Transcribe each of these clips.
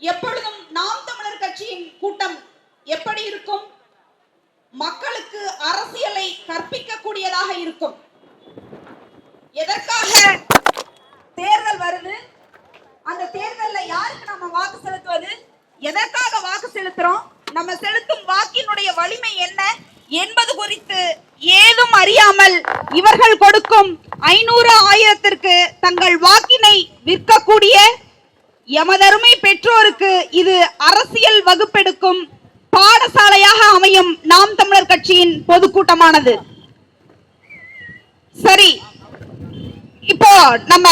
எப்பொழுதும் நாம் தமிழர் கட்சியின் கூட்டம் எப்படி இருக்கும்? மக்களுக்கு அரசியலை கற்பிக்க கூடியதாக இருக்கும். எதற்காக தேர்தல் வருது? அந்த தேர்தல்ல யாருக்கு நம்ம வாக்கு செலுத்துவது? எதற்காக வாக்கு செலுத்துறோம்? நம்ம செலுத்தும் வாக்கினுடைய வலிமை என்ன? என்பது குறித்து ஏதும் அறியாமல் இவர்கள் கொடுக்கும் ஐநூறு ஆயிரத்திற்கு தங்கள் வாக்கினை விற்கக்கூடிய எமதருமை பெற்றோருக்கு இது அரசியல் வகுப்பெடுக்கும் பாடசாலையாக அமையும் நாம் தமிழர் கட்சியின் பொதுக்கூட்டமானது. சரி இப்போ நம்ம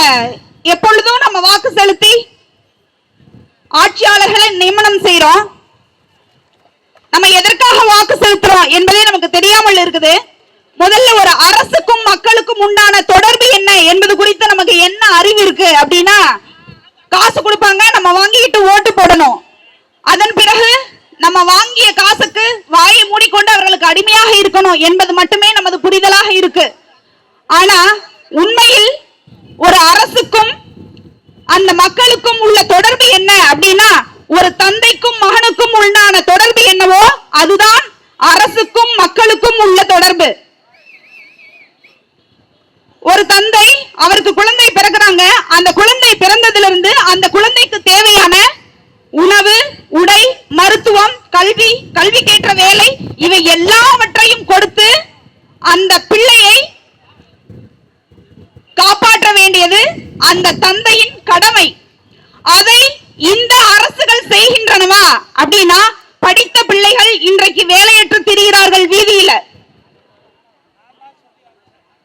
எப்பொழுதும் நம்ம வாக்கு செலுத்தி ஆட்சியாளர்களை நியமனம் செய்யறோம் நம்ம எதற்காக வாக்கு செலுத்துறோம் என்பதே நமக்கு தெரியாமல் இருக்குது. முதல்ல ஒரு அரசுக்கும் மக்களுக்கும் உண்டான தொடர்பு என்ன என்பது குறித்து நமக்கு என்ன அறிவு இருக்கு அப்படின்னா காசு கொடுப்பாங்க நம்ம வாங்கிக்கிட்டு ஓட்டு போடணும் அதன் பிறகு நம்ம வாங்கிய காசுக்கு வாயை மூடிக்கொண்டு அவர்களுக்கு அடிமையாக இருக்கணும் என்பது மட்டுமே நமது புரிதலாக இருக்கு ஆனா உண்மையில் ஒரு அரசுக்கும் அந்த மக்களுக்கும் உள்ள தொடர்பு என்ன அப்படின்னா ஒரு தந்தைக்கும் மகனுக்கும் உண்டான தொடர்பு என்னவோ அதுதான் அரசுக்கும் மக்களுக்கும் உள்ள தொடர்பு ஒரு தந்தை அவருக்கு குழந்தை பிறகுறாங்க அந்த குழந்தை பிறந்ததிலிருந்து அந்த குழந்தைக்கு தேவையான உணவு உடை மருத்துவம் கல்வி கல்விக்கேற்ற வேலை இவை எல்லாவற்றையும் கொடுத்து அந்த பிள்ளையை காப்பாற்ற வேண்டியது அந்த தந்தையின் கடமை. அதை இந்த அரசுகள் செய்கின்றனவா? அப்படின்னா படித்த பிள்ளைகள் இன்றைக்கு வேலையற்று திரிகிறார்கள் வீதியில.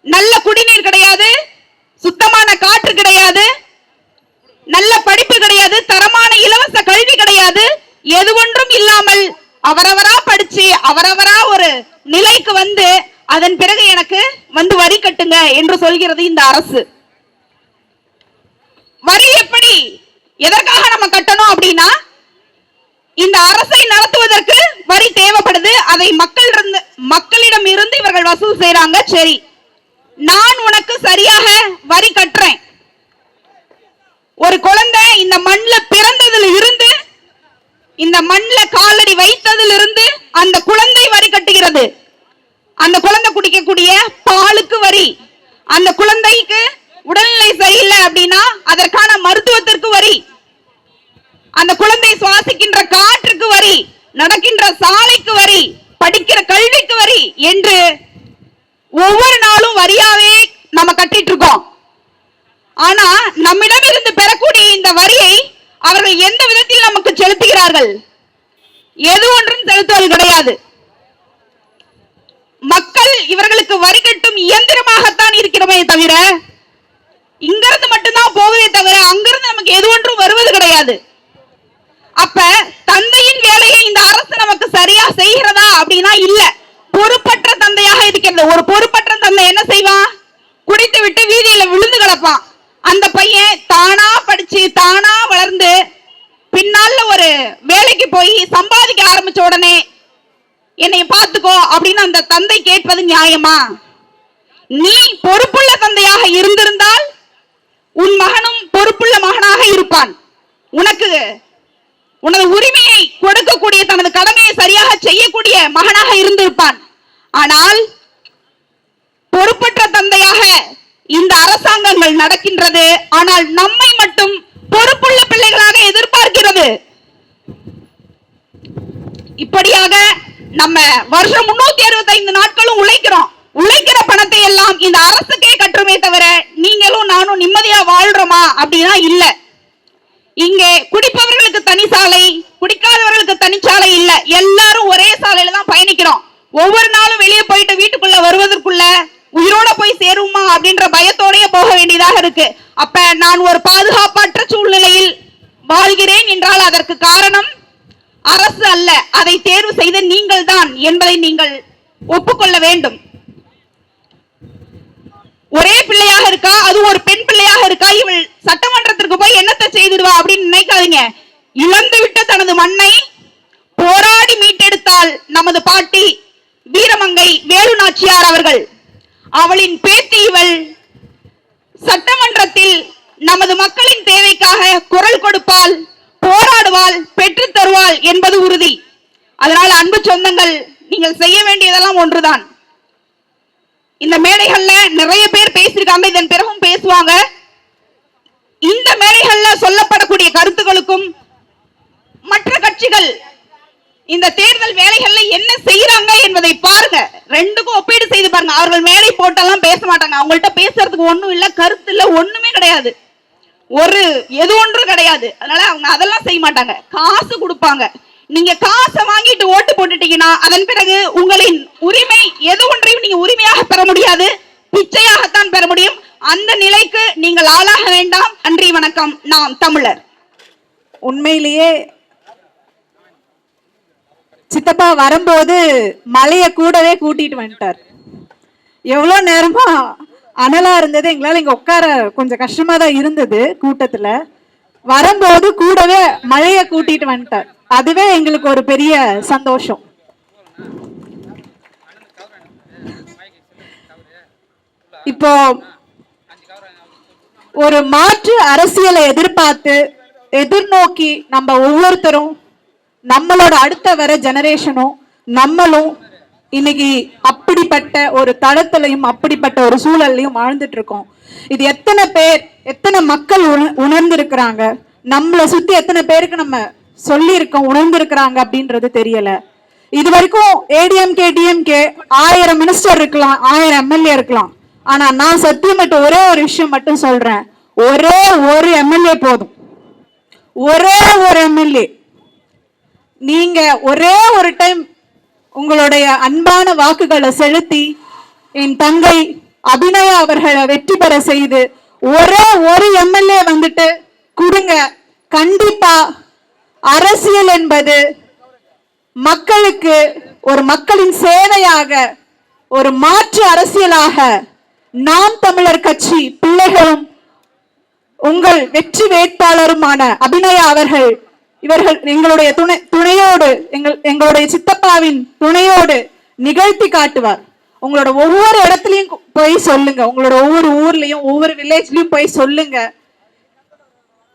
நல்ல குடிநீர் கிடையாது சுத்தமான காற்று கிடையாது நல்ல படிப்பு கிடையாது தரமான இலவச கல்வி கிடையாது. எது ஒன்றும் இல்லாமல் அவரவரா படிச்சு அவரவரா ஒரு நிலைக்கு வந்து அதன் பிறகு எனக்கு வந்து வரி கட்டுங்க என்று சொல்கிறது இந்த அரசு. வரி எப்படி? எதற்காக நம்ம கட்டணும் அப்படின்னா இந்த அரசை நடத்துவதற்கு வரி தேவைப்படுது. அதை மக்கள் இருந்து மக்களிடம் இருந்து இவர்கள் வசூல் செய்யறாங்க சரி நான் உனக்கு சரியாக வரி கட்டுறேன். ஒரு குழந்தை இந்த மண்ணில் பிறந்ததுல இருந்து இந்த மண்ணுல காலடி வைத்ததில் இருந்து அந்த குழந்தை வரி கட்டுகிறது. அந்த குழந்தை குடிக்கக்கூடிய பாலுக்கு வரி. அந்த குழந்தைக்கு உடல்நிலை சரியில்லை அப்படின்னா அதற்கான மருத்துவத்திற்கு வரி. அந்த குழந்தை சுவாசிக்கின்ற காற்றுக்கு வரி நடக்கின்ற சாலைக்கு வரி படிக்கிற கல்விக்கு வரி என்று ஒவ்வொரு நாளும் வரியாவே நம்ம கட்டிட்டு இருக்கோம். ஆனா நம்மிடம் இருந்து பெறக்கூடிய இந்த வரியை அவர்கள் எந்த விதத்தில் நமக்கு செலுத்துகிறார்கள்? எது ஒன்றும் செலுத்துவது கிடையாது. மக்கள் இவர்களுக்கு வரி கட்டும் இயந்திரமாகத்தான் இருக்கிறோமே தவிர இங்கிருந்து மட்டும்தான் போவதே தவிர அங்கிருந்து நமக்கு எது ஒன்றும் வருவது கிடையாது. அப்ப தந்தையின் வேலையை இந்த அரசு நமக்கு சரியா செய்கிறதா அப்படின்னா இல்ல. பொறுப்பற்ற தந்தையாக இருக்கிறது. ஒரு பொறுப்பற்ற தந்தை என்ன செய்வான் குடித்து விட்டு வீதியில விழுந்து கிடப்பான் அந்த பையன் தானா படிச்சு தானா வளர்ந்து பின்னால ஒரு வேலைக்கு போய் சம்பாதிக்க ஆரம்பிச்ச உடனே என்னை பார்த்துக்கோ அப்படின்னு அந்த தந்தை கேட்பது நியாயமா நீ பொறுப்புள்ள தந்தையாக இருந்திருந்தால் உன் மகனும் பொறுப்புள்ள இருப்பான் உனக்கு உனது உரிமையை கொடுக்கக்கூடிய தனது கடமையை சரியாக செய்யக்கூடிய மகனாக இருந்திருப்பான். ஆனால் பொறுப்பற்ற தந்தையாக இந்த அரசாங்கங்கள் நடக்கின்றது. ஆனால் நம்மை மட்டும் பொறுப்புள்ள பிள்ளைகளாக எதிர்பார்க்கிறது. இப்படியாக நம்ம வருஷம் முன்னூத்தி அறுபத்தி ஐந்து நாட்களும் உழைக்கிறோம் உழைக்கிற பணத்தை எல்லாம் இந்த அரசுக்கே கட்டுமே தவிர நீங்களும் நானும் நிம்மதியா வாழ்றோமா அப்படின்னா இல்ல இங்கே குடிப்பவர்களுக்கு தனி சாலை குடிக்காதவர்களுக்கு தனி சாலை இல்ல எல்லாரும் ஒரே சாலையில தான் பயணிக்கிறோம் ஒவ்வொரு நாளும் வெளியே போயிட்டு வீட்டுக்குள்ள வருவதற்குள்ள உயிரோட போய் சேருமா அப்படின்ற பயத்தோடயே போக வேண்டியதாக இருக்கு அப்ப நான் ஒரு பாதுகாப்பற்ற சூழ்நிலையில் வாழ்கிறேன் என்றால் அதற்கு காரணம் அரசு அல்ல அதை தேர்வு செய்த நீங்கள் தான் என்பதை நீங்கள் ஒப்புக்கொள்ள வேண்டும். ஒரே பிள்ளையாக இருக்கா? அது ஒரு பெண் பிள்ளையாக இருக்கா? இவள் சட்டமன்றத்திற்கு போய் என்னத்தை செய்திருவா அப்படின்னு நினைக்காதீங்க. இழந்து விட்ட தனது மண்ணை போராடி மீட்டெடுத்தால் நமது பாட்டி வீரமங்கை வேலு நாச்சியார் அவர்கள். அவளின் பேத்தி இவள் சட்டமன்றத்தில் நமது மக்களின் தேவைக்காக குரல் கொடுப்பால் போராடுவாள் பெற்று தருவாள் என்பது உறுதி. அதனால் அன்பு சொந்தங்கள் நீங்கள் செய்ய வேண்டியதெல்லாம் ஒன்றுதான். இந்த மேடைகள்ல நிறைய பேர் பேசியிருக்காங்க இதன் பிறகும் பேசுவாங்க. இந்த மேடைகள்ல சொல்லப்படக்கூடிய கருத்துக்களுக்கும் மற்ற கட்சிகள் இந்த தேர்தல் வேலைகள்ல என்ன செய்யறாங்க என்பதை பாருங்க. ரெண்டுக்கும் ஒப்பீடு செய்து பாருங்க. அவர்கள் மேடை போட்டெல்லாம் பேச மாட்டாங்க. அவங்கள்ட்ட பேசுறதுக்கு ஒண்ணும் இல்ல கருத்து இல்ல ஒண்ணுமே கிடையாது. ஒரு எது ஒன்றும் கிடையாது. அதனால அவங்க அதெல்லாம் செய்ய மாட்டாங்க. காசு கொடுப்பாங்க. நீங்க காசை வாங்கிட்டு ஓட்டு போட்டுட்டீங்கன்னா அதன் பிறகு உங்களின் உரிமை எது ஒன்றையும் நீங்க உரிமையாக பெற முடியாது. பிச்சையாகத்தான் பெற முடியும். அந்த நிலைக்கு நீங்கள் ஆளாக வேண்டாம். நன்றி வணக்கம். நாம் தமிழர். உண்மையிலேயே சித்தப்பா வரும்போது மலைய கூடவே கூட்டிட்டு வந்துட்டார். எவ்வளோ நேரமா அனலா இருந்தது. எங்களால இங்க உட்கார கொஞ்சம் கஷ்டமா தான் இருந்தது கூட்டத்துல. வரும்போது கூடவே மழைய கூட்டிட்டு வந்துட்டார். அதுவே எங்களுக்கு ஒரு பெரிய சந்தோஷம். இப்போ ஒரு மாற்று அரசியலை எதிர்பார்த்து எதிர்நோக்கி நம்ம ஒவ்வொருத்தரும் நம்மளோட அடுத்த வர ஜெனரேஷனும் நம்மளும் இன்னைக்கு அப்படிப்பட்ட ஒரு தளத்திலையும் அப்படிப்பட்ட ஒரு சூழல்லையும் வாழ்ந்துட்டு இருக்கோம் இது எத்தனை பேர் எத்தனை மக்கள் உணர்ந்திருக்கிறாங்க? நம்மளை சுத்தி எத்தனை பேருக்கு நம்ம சொல்லியிருக்கோம் உணர்ந்திருக்கிறாங்க அப்படின்றது தெரியல. இது வரைக்கும் ஏடிஎம்கே டிஎம்கே ஆயிரம் மினிஸ்டர் இருக்கலாம் ஆயிரம் எம்எல்ஏ இருக்கலாம். ஆனா நான் சத்தியம் மட்டும் ஒரே ஒரு விஷயம் மட்டும் சொல்றேன். ஒரே ஒரு எம்எல்ஏ போதும். ஒரே ஒரு எம்எல்ஏ நீங்க ஒரே ஒரு டைம் உங்களுடைய அன்பான வாக்குகளை செலுத்தி என் தங்கை அபிநயா அவர்களை வெற்றி பெற செய்து ஒரே ஒரு எம்எல்ஏ வந்துட்டு கொடுங்க. கண்டிப்பா அரசியல் என்பது மக்களுக்கு ஒரு மக்களின் சேவையாக ஒரு மாற்று அரசியலாக நாம் தமிழர் கட்சி பிள்ளைகளும் உங்கள் வெற்றி வேட்பாளருமான அபிநயா அவர்கள் இவர்கள் எங்களுடைய துணை துணையோடு எங்கள் எங்களுடைய சித்தப்பாவின் துணையோடு நிகழ்த்தி காட்டுவார். உங்களோட ஒவ்வொரு இடத்துலயும் போய் சொல்லுங்க. உங்களோட ஒவ்வொரு ஊர்லயும் ஒவ்வொரு வில்லேஜ்லயும் போய் சொல்லுங்க.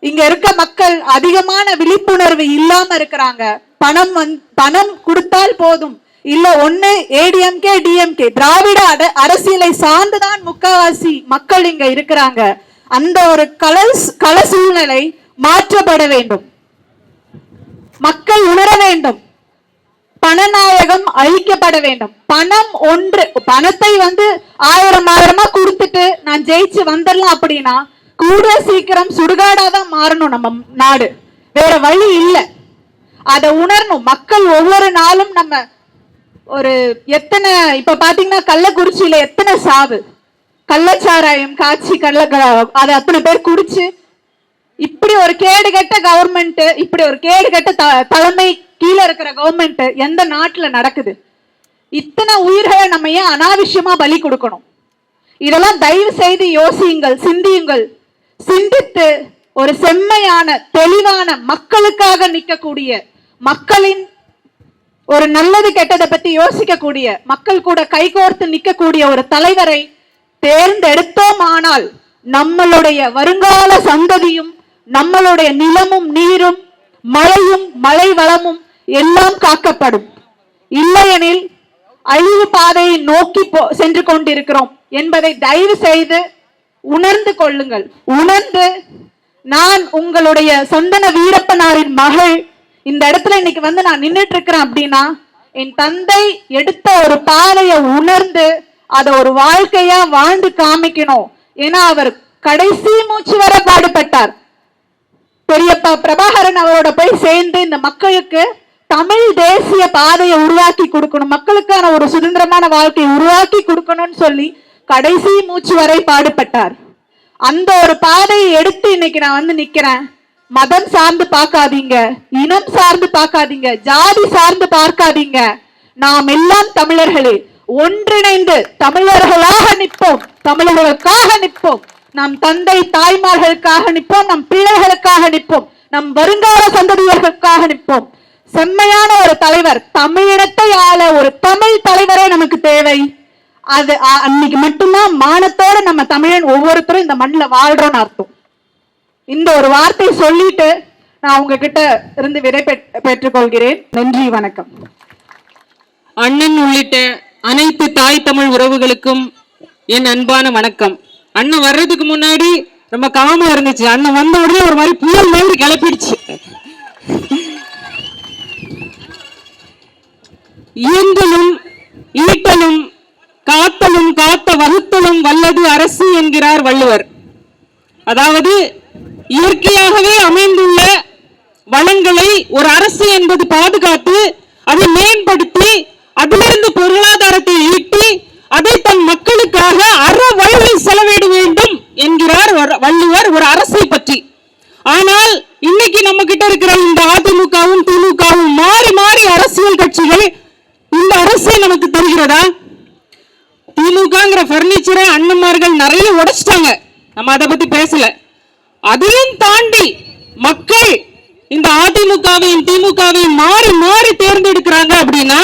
இங்க இருக்க மக்கள் அதிகமான விழிப்புணர்வு இல்லாம இருக்கிறாங்க. பணம் வந்து பணம் கொடுத்தால் போதும். இல்ல ஒண்ணு ஏடிஎம்கே டிஎம்கே திராவிட அட- அரசியலை சார்ந்துதான் முக்காவாசி மக்கள் இங்க இருக்கிறாங்க. அந்த ஒரு கல கல சூழ்நிலை மாற்றப்பட வேண்டும். மக்கள் உணர வேண்டும். பணநாயகம் அழிக்கப்பட வேண்டும். பணம் ஒன்று பணத்தை வந்து ஆயிரம் ஆயிரமா கொடுத்துட்டு நான் ஜெயிச்சு வந்துடலாம் அப்படின்னா கூட சீக்கிரம் சுடுகாடா தான் மாறணும் நம்ம நாடு. வேற வழி இல்லை. அதை உணரணும். மக்கள் ஒவ்வொரு நாளும் நம்ம ஒரு எத்தனை இப்ப பாத்தீங்கன்னா கள்ளக்குறிச்சியில எத்தனை சாவு? கள்ளச்சாராயம் காய்ச்சி கள்ள அதை அத்தனை பேர் குடிச்சு இப்படி ஒரு கேடு கெட்ட கவர்மெண்ட் இப்படி ஒரு கேடு கெட்ட த- தலைமை கீழே இருக்கிற கவர்மெண்ட் எந்த நாட்டுல நடக்குது? இத்தனை உயிர்களை நம்ம ஏன் அனாவசியமா பலி கொடுக்கணும்? இதெல்லாம் தயவு செய்து யோசியுங்கள் சிந்தியுங்கள். சிந்தித்து ஒரு செம்மையான தெளிவான மக்களுக்காக நிற்கக்கூடிய மக்களின் ஒரு நல்லது கெட்டதை பத்தி யோசிக்கக்கூடிய மக்கள் கூட கைகோர்த்து நிற்கக்கூடிய ஒரு தலைவரை தேர்ந்தெடுத்தோம் ஆனால் நம்மளுடைய வருங்கால சந்ததியும் நம்மளுடைய நிலமும் நீரும் மழையும் மழை வளமும் எல்லாம் காக்கப்படும். இல்லையெனில் அழிவு பாதையை நோக்கி போ- சென்று கொண்டிருக்கிறோம் என்பதை தயவு செய்து உணர்ந்து கொள்ளுங்கள். உணர்ந்து நான் உங்களுடைய சொந்தன வீரப்பனாரின் மகள் இந்த இடத்துல இன்னைக்கு வந்து நான் நின்னுட்டு இருக்கிறேன் அப்படின்னா என் தந்தை எடுத்த ஒரு பாதையை உணர்ந்து அதை ஒரு வாழ்க்கையா வாழ்ந்து காமிக்கணும். ஏன்னா அவர் கடைசி மூச்சு வர பாடுபட்டார். பெரியப்பா பிரபாகரன் அவரோட போய் சேர்ந்து இந்த மக்களுக்கு தமிழ் தேசிய பாதையை உருவாக்கி கொடுக்கணும். மக்களுக்கான ஒரு சுதந்திரமான வாழ்க்கையை உருவாக்கி கொடுக்கணும்னு சொல்லி கடைசி மூச்சு வரை பாடுபட்டார். அந்த ஒரு பாதையை எடுத்து இன்னைக்கு நான் வந்து நிக்கிறேன். மதம் சார்ந்து பார்க்காதீங்க இனம் சார்ந்து பார்க்காதீங்க ஜாதி சார்ந்து பார்க்காதீங்க. நாம் எல்லாம் தமிழர்களே ஒன்றிணைந்து தமிழர்களாக நிற்போம் தமிழர்களுக்காக நிற்போம். நம் தந்தை தாய்மார்களுக்காக நிற்போம் நம் பிள்ளைகளுக்காக நிற்போம் நம் வருங்கால சந்ததியர்களுக்காக நிற்போம். செம்மையான ஒரு தலைவர் தமிழினத்தை ஆள ஒரு தமிழ் தலைவரே நமக்கு தேவை. அது அன்னைக்கு மட்டும்தான் மானத்தோட நம்ம தமிழன் ஒவ்வொருத்தரும் இந்த மண்ணில் வாழ்றோம்னு அர்த்தம். இந்த ஒரு வார்த்தை சொல்லிட்டு நான் உங்ககிட்ட இருந்து விடை பெற்றுக்கொள்கிறேன். நன்றி வணக்கம். அண்ணன் உள்ளிட்ட அனைத்து தாய் தமிழ் உறவுகளுக்கும் என் அன்பான வணக்கம். அண்ணன் வர்றதுக்கு முன்னாடி ரொம்ப காமா இருந்துச்சு. அண்ணன் வந்த உடனே ஒரு மாதிரி புயல் மாதிரி கிளப்பிடுச்சு. இயந்தலும் வள்ளுவர் ஒரு அரசை பற்றி. ஆனால் இன்னைக்கு நம்ம கிட்ட இருக்கிற இந்த அதிமுகவும் திமுகவும் மாறி மாறி அரசியல் கட்சிகள் இந்த அரசை நமக்கு தருகிறதா? திமுகங்கிற பர்னிச்சரை அண்ணன்மார்கள் நிறைய உடைச்சிட்டாங்க. நம்ம அதை பத்தி பேசல. அதையும் தாண்டி மக்கள் இந்த அதிமுகவையும் திமுகவையும் மாறி மாறி தேர்ந்தெடுக்கிறாங்க அப்படின்னா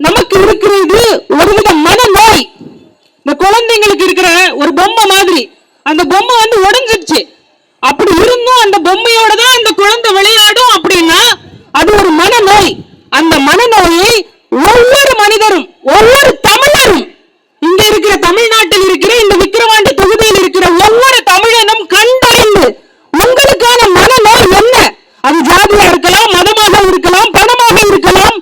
நமக்கு இருக்கிறது ஒருவித மனநோய். இந்த குழந்தைங்களுக்கு இருக்கிற ஒரு பொம்மை மாதிரி. அந்த பொம்மை வந்து உடஞ்சிருச்சு. அப்படி இருந்தும் அந்த பொம்மையோட தான் அந்த குழந்தை விளையாடும் அப்படின்னா அது ஒரு மனநோய். அந்த மனநோயை ஒவ்வொரு மனிதரும் ஒவ்வொரு தமிழரும் இங்க இருக்கிற தமிழ்நாட்டில் இருக்கிற இந்த விக்கிரவாண்டி தொகுதியில் இருக்கிற ஒவ்வொரு தமிழனும் கண்டறிந்து உங்களுக்கான மனநோய் என்ன அது ஜாதியா இருக்கலாம் மதமாக இருக்கலாம் பணமாக இருக்கலாம்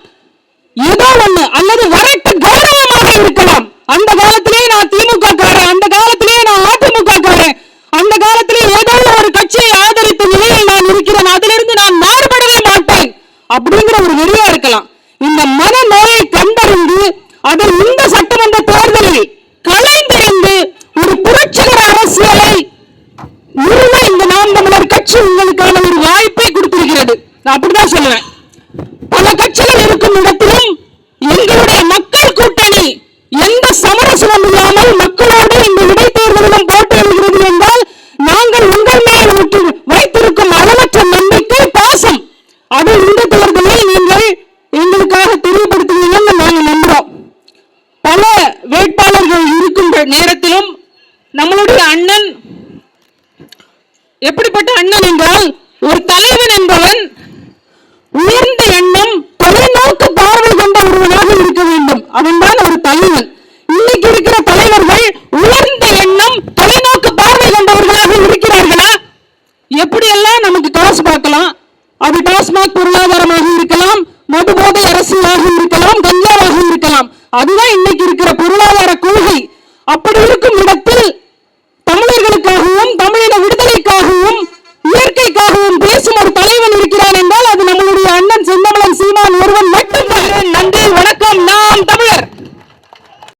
ஏதோ ஒண்ணு அல்லது வரட்டு கௌரவமாக இருக்கலாம் அந்த காலத்திலே நான் திமுக காரன் அந்த காலத்திலே நான் அதிமுக காரன் அந்த காலத்திலே ஏதோ ஒரு கட்சியை ஆதரித்த நிலையில் நான் இருக்கிறேன் அதிலிருந்து நான் மாறுபடவே மாட்டேன் அப்படிங்கிற ஒரு வெறியா இருக்கலாம் இந்த மனநோயை கண்டறிந்து அதை இந்த சட்டமன்ற தேர்தலில் கலைந்தெறிந்து ஒரு புரட்சிகர அரசியலை நிறுவ இந்த நாம் தமிழர் கட்சி உங்களுக்கான ஒரு வாய்ப்பை கொடுத்திருக்கிறது நான் அப்படிதான் சொல்லுவேன் பல கட்சிகள் இருக்கும் இடத்திலும் எங்களுடைய மக்கள் கூட்டணி எந்த சமரசமும் இல்லாமல் மக்களோடு இந்த இடைத்தேர்தலிலும் போட்டியிடுகிறது என்றால் நாங்கள் உங்கள் மேல் விட்டு வைத்திருக்கும் அளவற்ற நம்பிக்கை பாசம் அதை இந்த தேர்தலில் நீங்கள் எங்களுக்காக தெரியப்படுத்துவீங்கன்னு நாங்கள் நம்புறோம் பல வேட்பாளர்கள் இருக்கின்ற நேரத்திலும் நம்மளுடைய அண்ணன் எப்படிப்பட்ட அண்ணன் என்றால் ஒரு தலைவன் என்பவன் உயர்ந்த எண்ணம் தொலைநோக்கு பார்வை கொண்ட ஒருவனாக இருக்க வேண்டும் அவன்தான் ஒரு தலைவன் இன்னைக்கு இருக்கிற தலைவர்கள் உயர்ந்த எண்ணம் தொலைநோக்கு பார்வை கொண்டவர்களாக இருக்கிறார்களா எப்படியெல்லாம் நமக்கு காசு பார்க்கலாம்? அது டாஸ்மாக் பொருளாதாரமாக இருக்கலாம் மதுபோதை அரசியலாக இருக்கலாம் கஞ்சாவாக இருக்கலாம். அதுதான்